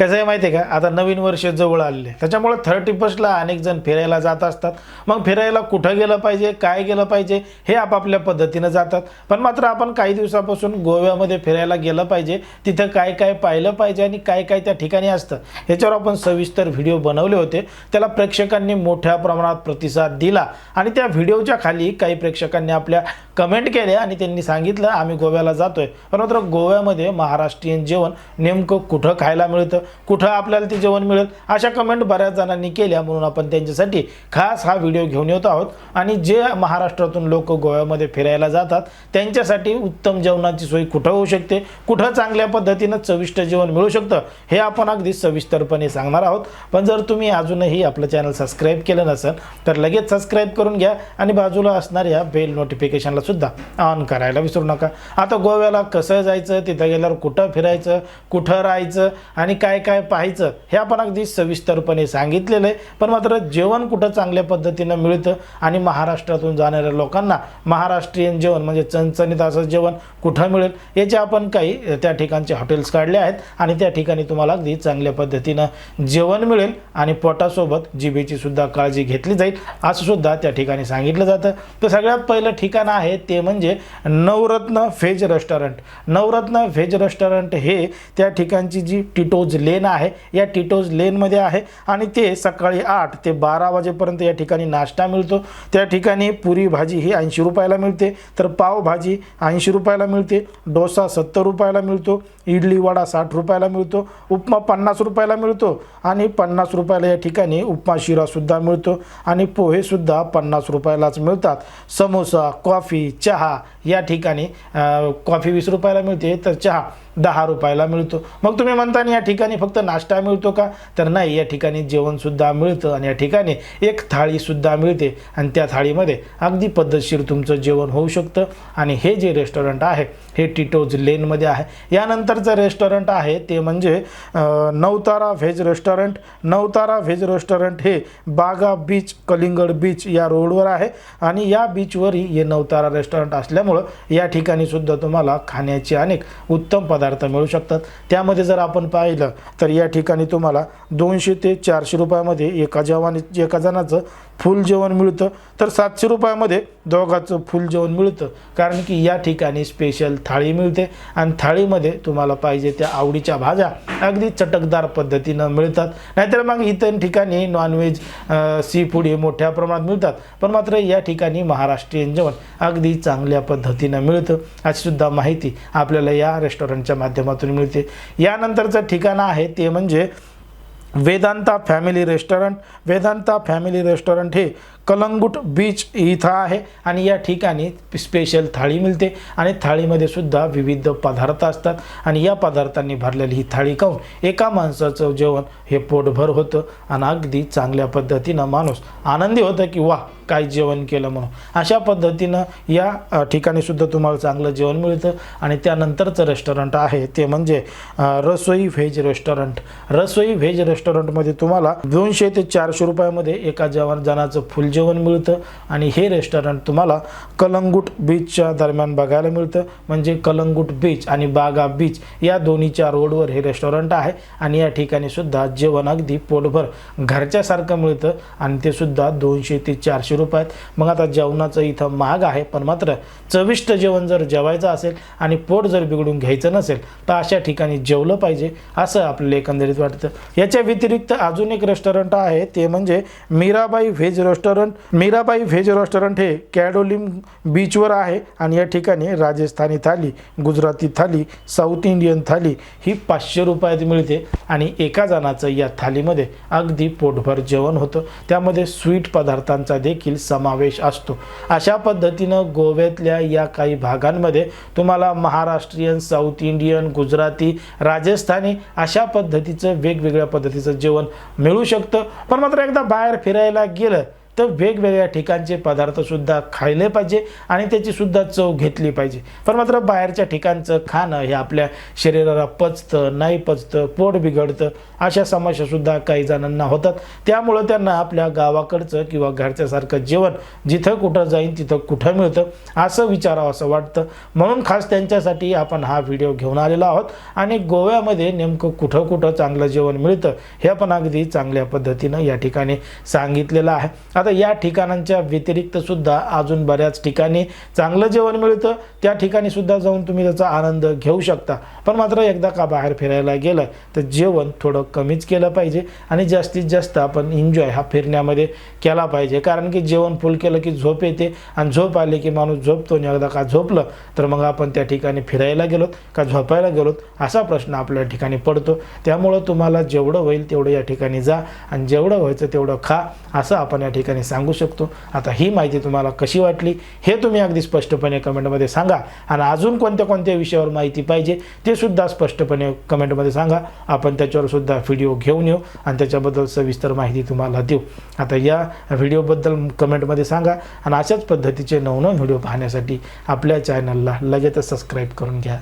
कसं आहे माहिती आहे का? आता नवीन वर्ष जवळ आलेले. त्याच्यामुळे थर्टी फर्स्टला अनेक जण फिरायला जात असतात. मग फिरायला कुठं गेलं पाहिजे? काय गेलं पाहिजे? हे आपापल्या पद्धतीनं जातात. पण मात्र आपण काही दिवसापासून गोव्यामध्ये फिरायला गेलं पाहिजे. तिथं काय काय पाहिलं पाहिजे आणि काय काय त्या ठिकाणी असतं. याच्यावर आपण सविस्तर व्हिडिओ बनवले होते. त्याला प्रेक्षकांनी मोठ्या प्रमाणात प्रतिसाद दिला. आणि त्या व्हिडिओच्या खाली काही प्रेक्षकांनी आपल्या कमेंट केल्या आणि त्यांनी सांगितलं आम्ही गोव्याला जातोय. पण मात्र गोव्यामध्ये महाराष्ट्रीयन जेवण नेमकं कुठं खायला मिळतं? कुठं आपल्याला ते जेवण मिळेल? अशा कमेंट बऱ्याच जणांनी केल्या म्हणून आपण त्यांच्यासाठी खास हा व्हिडिओ घेऊन येत आहोत. आणि जे महाराष्ट्रातून लोक गोव्यामध्ये फिरायला जातात त्यांच्यासाठी उत्तम जेवणाची सोय कुठं होऊ शकते? कुठं चांगल्या पद्धतीनं चविष्ट जेवण मिळू शकतं? हे आपण अगदी सविस्तरपणे सांगणार आहोत. पण जर तुम्ही अजूनही आपलं चॅनल सबस्क्राईब केलं नसेल तर लगेच सबस्क्राईब करून घ्या आणि बाजूला असणाऱ्या बेल नोटिफिकेशनला सुद्धा ऑन करायला विसरू नका. आता गोव्याला कसं जायचं तिथं गेल्यावर कुठं फिरायचं कुठं राहायचं आणि काय काय काय पाहायचं हे आपण अगदी सविस्तरपणे सांगितलेलं आहे. पण मात्र जेवण कुठं चांगल्या पद्धतीनं मिळतं आणि महाराष्ट्रातून जाणाऱ्या लोकांना महाराष्ट्रीयन जेवण म्हणजे चणचणीत असं जेवण कुठं मिळेल याचे आपण काही त्या ठिकाणचे हॉटेल्स काढले आहेत आणि त्या ठिकाणी तुम्हाला अगदी चांगल्या पद्धतीनं जेवण मिळेल आणि पोटासोबत जिभेची सुद्धा काळजी घेतली जाईल असं सुद्धा त्या ठिकाणी सांगितलं जातं. तर सगळ्यात पहिलं ठिकाण आहे ते म्हणजे Navratna veg restaurant. Navratna veg restaurant हे त्या ठिकाणची जी टिटोज लेन आहे. या टिटोज लेनमध्ये आहे. आणि ते सकाळी आठ ते बारा वाजेपर्यंत या ठिकाणी नाश्ता मिळतो. त्या ठिकाणी पुरी भाजी ही ऐंशी रुपयाला मिळते. तर पावभाजी ऐंशी रुपयाला मिळते. डोसा सत्तर रुपयाला मिळतो. इडली वडा साठ रुपयाला मिळतो. उपमा पन्नास रुपयाला मिळतो. आणि पन्नास रुपयाला या ठिकाणी उपमा शिरासुद्धा मिळतो. आणि पोहेसुद्धा पन्नास रुपयालाच मिळतात. समोसा कॉफी चहा या ठिकाणी कॉफी वीस रुपयाला मिळते. तर चहा दहा रुपयाला मिळतो. मग तुम्ही म्हणता या ठिकाणी फक्त नाश्ता मिळतो का? तर नाही या ठिकाणी जेवणसुद्धा मिळतं आणि या ठिकाणी एक थाळीसुद्धा मिळते आणि त्या थाळीमध्ये अगदी पद्धतशीर तुमचं जेवण होऊ शकतं. आणि हे जे रेस्टॉरंट आहे हे टिटोज लेनमध्ये आहे. यानंतरचं रेस्टॉरंट आहे ते म्हणजे Navtara veg restaurant. Navtara veg restaurant हे बागा बीच कलिंगड बीच या रोडवर आहे. आणि या बीचवरही हे नवतारा रेस्टॉरंट असल्यामुळं या ठिकाणीसुद्धा तुम्हाला खाण्याचे अनेक उत्तम पदार्थ पदार्थ मिळू शकतात. त्यामध्ये जर आपण पाहिलं तर या ठिकाणी तुम्हाला दोनशे ते चारशे रुपयामध्ये एका जेवण एका जणाचं फुल जेवण मिळतं. तर सातशे रुपयामध्ये दोघाचं फुल जेवण मिळतं. कारण की या ठिकाणी स्पेशल थाळी मिळते आणि थाळीमध्ये तुम्हाला पाहिजे त्या आवडीच्या भाज्या अगदी चटकदार पद्धतीनं मिळतात. नाहीतर मग इतर ठिकाणी नॉनव्हेज सी फूड हे मोठ्या प्रमाणात मिळतात. पण मात्र या ठिकाणी महाराष्ट्रीयन जेवण अगदी चांगल्या पद्धतीनं मिळतं. अशी सुद्धा माहिती आपल्याला या रेस्टॉरंटच्या माध्यमातून मिळते. यानंतरचं ठिकाण आहे ते म्हणजे Vedanta family restaurant. Vedanta family restaurant हे कलंगूट बीच इथं आहे आणि या ठिकाणी स्पेशल थाळी मिळते आणि थाळीमध्ये सुद्धा विविध पदार्थ असतात आणि या पदार्थांनी भरलेली ही थाळी खाऊन एका माणसाचं जेवण हे पोटभर होतं आणि अगदी चांगल्या पद्धतीनं माणूस आनंदी होतं की वा काय जेवण केलं म्हणून. अशा पद्धतीनं या ठिकाणी सुद्धा तुम्हाला चांगलं जेवण मिळतं. आणि त्यानंतरचं रेस्टॉरंट आहे ते म्हणजे Rasoi veg restaurant Rasoi veg रेस्टॉरंटमध्ये तुम्हाला दोनशे ते चारशे रुपयामध्ये एका जेवण जणाचं फुल जेवण मिळतं. आणि हे रेस्टॉरंट तुम्हाला कलंगूट बीचच्या दरम्यान बघायला मिळतं. म्हणजे कलंगूट बीच आणि बागा बीच या दोन्हीच्या रोडवर हे रेस्टॉरंट आहे. आणि या ठिकाणी सुद्धा जेवण अगदी पोटभर घरच्यासारखं मिळतं. आणि ते सुद्धा दोनशे ते चारशे रुपयात मग आता जेवणाचं इथं महाग आहे पण मात्र चविष्ट जेवण जर जेवायचं असेल आणि पोट जर बिघडून घ्यायचं नसेल तर अशा ठिकाणी जेवलं पाहिजे असं आपल्याला एकंदरीत वाटतं. याच्या व्यतिरिक्त अजून एक रेस्टॉरंट आहे ते म्हणजे Mirabai veg restaurant Mirabai veg restaurant हे कॅडोलिम बीचवर आहे आणि या ठिकाणी राजस्थानी थाली गुजराती थाली साऊथ इंडियन थाली ही पाचशे रुपयात मिळते आणि एका जणाचं या थालीमध्ये अगदी पोटभर जेवण होतं. त्यामध्ये स्वीट पदार्थांचा देखील समावेश असतो. अशा पद्धतीनं गोव्यातल्या या काही भागांमध्ये तुम्हाला महाराष्ट्रीयन साऊथ इंडियन गुजराती राजस्थानी अशा पद्धतीचं वेगवेगळ्या पद्धतीचं जेवण मिळू शकतं. पण मात्र एकदा बाहेर फिरायला गेलं तर वेगवेगळ्या ठिकाणचे पदार्थसुद्धा खायले पाहिजे आणि त्याची सुद्धा चव घेतली पाहिजे. पण मात्र बाहेरच्या ठिकाणचं खाणं हे आपल्या शरीराला पचतं नाही पचतं पोट बिघडतं अशा समस्यासुद्धा काही जणांना होतात. त्यामुळं त्यांना आपल्या गावाकडचं किंवा घरच्यासारखं जेवण जिथं कुठं जाईन तिथं कुठं मिळतं असं विचारावं असं वाटतं. म्हणून खास त्यांच्यासाठी आपण हा व्हिडिओ घेऊन आलेलो आहोत आणि गोव्यामध्ये नेमकं कुठं कुठं चांगलं जेवण मिळतं हे आपण अगदी चांगल्या पद्धतीनं या ठिकाणी सांगितलेलं आहे. आता या ठिकाणांच्या व्यतिरिक्त सुद्धा अजून बऱ्याच ठिकाणी चांगलं जेवण मिळतं. त्या ठिकाणी सुद्धा जाऊन तुम्ही त्याचा आनंद घेऊ शकता. पण मात्र एकदा का बाहेर फिरायला गेलं तर जेवण थोडं कमीच केलं पाहिजे आणि जास्तीत जास्त आपण एन्जॉय हा फिरण्यामध्ये केला पाहिजे. कारण की जेवण फुल केलं की झोप येते आणि झोप आली की माणूस झोपतो आणि एकदा का झोपलं तर मग आपण त्या ठिकाणी फिरायला गेलोत का झोपायला गेलोत असा प्रश्न आपल्या ठिकाणी पडतो. त्यामुळं तुम्हाला जेवढं होईल तेवढं या ठिकाणी जा आणि जेवढं व्हायचं तेवढं खा असं आपण या ठिकाणी सांगू शकतो. आता ही माहिती तुम्हाला कशी वाटली हे तुम्ही अगदी स्पष्टपणे कमेंटमध्ये सांगा आणि अजून कोणत्या कोणत्या विषयावर माहिती पाहिजे ते सुद्धा स्पष्टपणे कमेंटमध्ये सांगा. आपण त्याच्यावर सुद्धा व्हिडिओ घेऊन येऊ आणि त्याच्याबद्दल सविस्तर माहिती तुम्हाला देऊ. आता या व्हिडिओबद्दल कमेंटमध्ये सांगा आणि अशाच पद्धतीचे नवनवीन व्हिडिओ पाहण्यासाठी आपल्या चॅनलला लगेचच सबस्क्राईब करून घ्या.